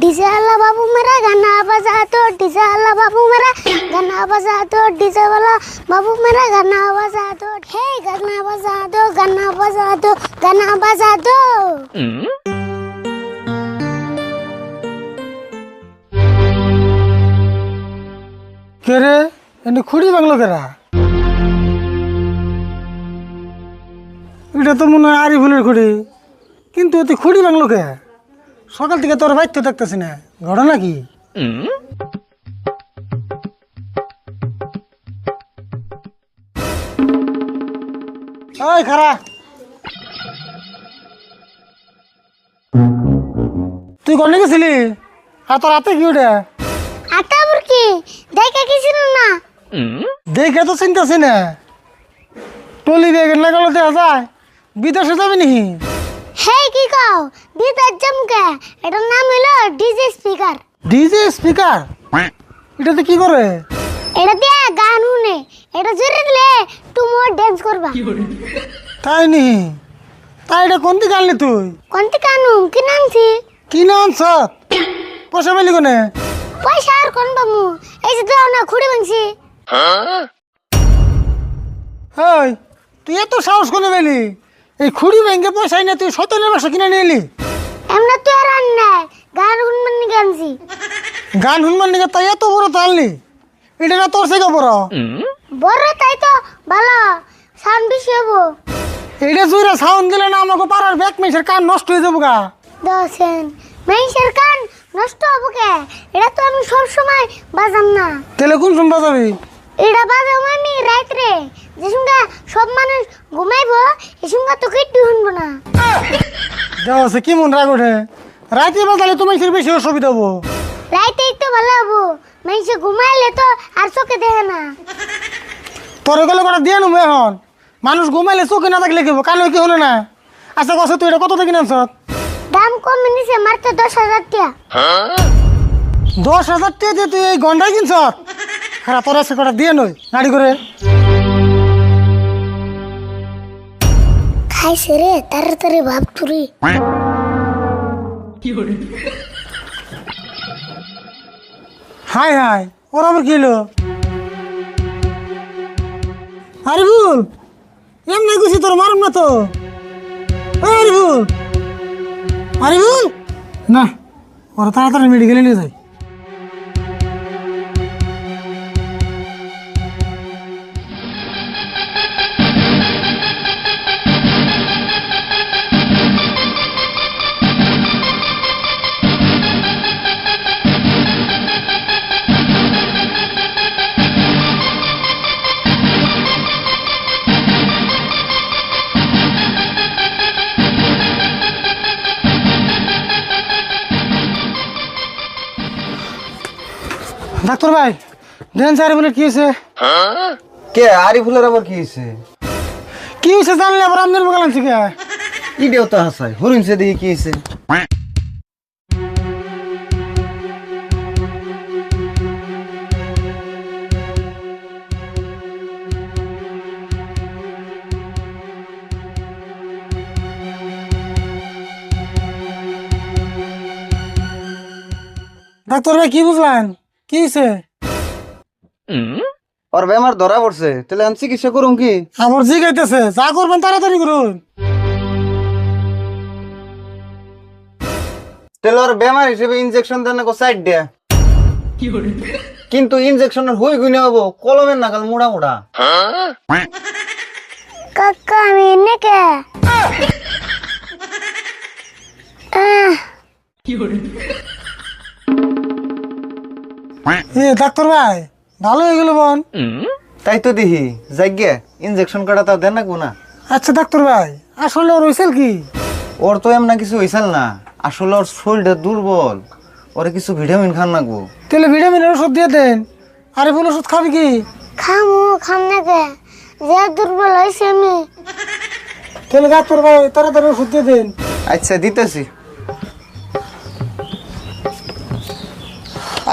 DJ वाला बाबू मेरा गाना बजा दो डीजे वाला बाबू मेरा गाना बजा दो डीजे वाला बाबू मेरा गाना बजा दो हे गाना बजा दो गाना बजा दो गाना बजा दो কে রে এনে খুঁড়ি বাংলো কেরা এটা তো মনে হয় আরি ফুলের খুঁড়ি কিন্তু এতে খুঁড়ি বাংলো কে সকাল থেকে তোর বাইতে দেখতেছি না। ঘটনা কি? ওই খারা। তুই কনে গেছিলি? আর তোর হাতে কি ওটা? আটা বুরকি দেখে কিছু না? দেখে তো চিন্তাছি না। টলি ব্যাগ না গেলে দেখা যায়। বিদেশে যাবি নাকি? কি কও? বিদার জমকে এটার নাম হলো ডিজে স্পিকার। DJ speaker? এটাতে কি করে? এটা দিয়ে গান শুনে। এটা জোরে দিলে তুমি ড্যান্স করবা। তাই নি? তাই এটা কোন দিকে আনলি তুই? কানু কি নামছি? কি নাম আনছ পয়সা পেলি কোনে? পয়সা আর কোন বামু এই যে দাও না খুঁড়ে ভাঙছি ওই তুই এত সাহস কোনে পেলি? এই খুঁড়ি ব্যাংকে পয়সা নিয়ে তুই সতেনের বাসা কিনে নিয়ে এলি? এমন তো আর আন নাই গান শুনবেন নি গানছি গান শুনবার নিকে তাই এত বড় তো আনলি? এটা না তোর থেকে বড়? বড় তাই তো ভালো সাউন্ড বেশি হব। এটা জুড়ে সাউন্ড দিলে না আমাকে পাড়ার ব্যাক মেসের কান নষ্ট হয়ে যাব গা দশেন মেইসের কান নষ্ট হব কে? এটা তো আমি সব সময় বাজাম না। তাহলে কোন শুনবা যাবি এটা বাজাম আমি রাত্রে। যে সঙ্গে সব মানুষ ঘুমাইবো এই সঙ্গে তো কিট্টু শুনব না। দেওয়া আছে কি মন রাগ ওঠে? রাতে বাজালে তোমার বেশি অসুবিধা হব? রাইতেই তো ভালো হব। মেইসে ঘুমাইলে তো আর চোখে দেখে না। তোর গেলে কটা দিয়ে নেব এখন? মানুষ ঘুমাইলে চোখে না থাকলে কেবো কানে কি হলো না? আচ্ছা কছে তুই এটা কত থেকে নামছ দাম কম নিছে মাত্র দশ হাজার টাকা দশ হাজার টাকা দিয়ে তুই এই গন্ডাই কিনছ? খারাপ তোর আছে কটা দিয়ে নই নাড়ি করে। খাইছে রে তাড়াতাড়ি ভাব তুরি হাই হাই ওর আবার কি হলো আরে ভুল এমনি গুছি তোর মারুম না তো আরে ভুল আরে ভুল না ওরা তাড়াতাড়ি মেডিকেলে নিয়ে যায় ডাক্তার ভাই দেন স্যার বলে কি হয়েছে? কে আরিফুলের আবার কি হয়েছে? কি হয়েছে জানলে আবার আমদের বকাল আনছি কে? ইডিও তো হাসাই হরিণছে দেখি কি হয়েছে? ডাক্তার ভাই কি বুঝলেন? কি হয়েছে ওর বেমার ধরা পড়ছে তাহলে আমি চিকিৎসা করুম কি? আমার জি গাইতেছে যা করবেন তাড়াতাড়ি করুন। তাহলে ওর বেমার হিসেবে ইনজেকশন দেন না সাইড দেয়া। কিন্তু ইনজেকশনের হই গুনে হব কলমের নাগাল মোড়া মোড়া। কাকা আমি এনে কে? আহ, এ ডাক্তার ভাই ভালো হয়ে গেল বোন। তাই তো দেখি যাইগে ইনজেকশন কাটা তাও দেন না কোনা আচ্ছা ডাক্তার ভাই আসলে ওর হয়েছিল কি? ওর তো এমন কিছু হয়েছিল না আসলে ওর শরীরটা দুর্বল ওরে কিছু ভিটামিন খান লাগবো তাহলে ভিটামিনের ওষুধ দিয়ে দেন আরে ফুল ওষুধ খাবি কি? খামু খাম না কে? যে দুর্বল হয়েছে আমি। তাহলে ডাক্তার ভাই তাড়াতাড়ি ওষুধ দিয়ে দেন। আচ্ছা দিতেছি।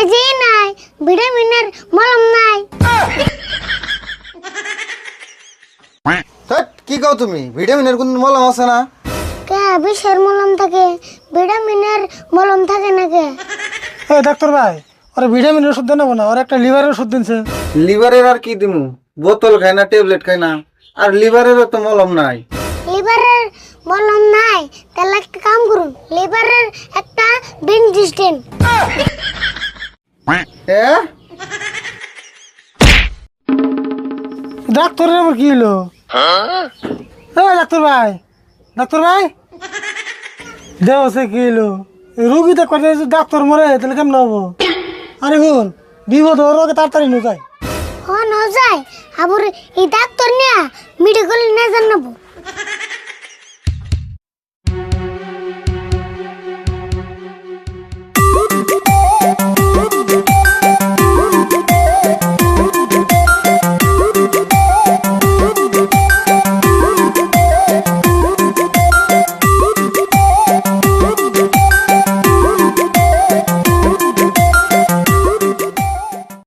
এই নাই ভিটামিনের মলম নাই। ধ্যাৎ, কি কও তুমি? ভিটামিনের কোন মলম আছে না? কে বিষের মলম থাকে ভিটামিনের মলম থাকে না কে এই ডাক্তার ভাই ওরা ভিটামিনের ওষুধ দেন না ওর একটা লিভারের ওষুধ দিনছে। লিভারের আর কি দিমু? বোতল খাই না ট্যাবলেট খাই না আর লিভারেরও তো মলম নাই। লিভারের মলম নাই তাহলে একটা কাম করুন লিভারের একটা বেঞ্জিস্টেন ডাক্তারের আবার কি হলো? এই ডাক্তার ভাই। ডাক্তার ভাই? দেও সে কি হলো? রুগী দেখতে যদি ডাক্তার মরে তাহলে কেমন হব? আরে ভুল বিপদ ওর আগে তাড়াতাড়ি নো যায় যায় আবার এই ডাক্তার নিয়ে মেডিকেল না জানাব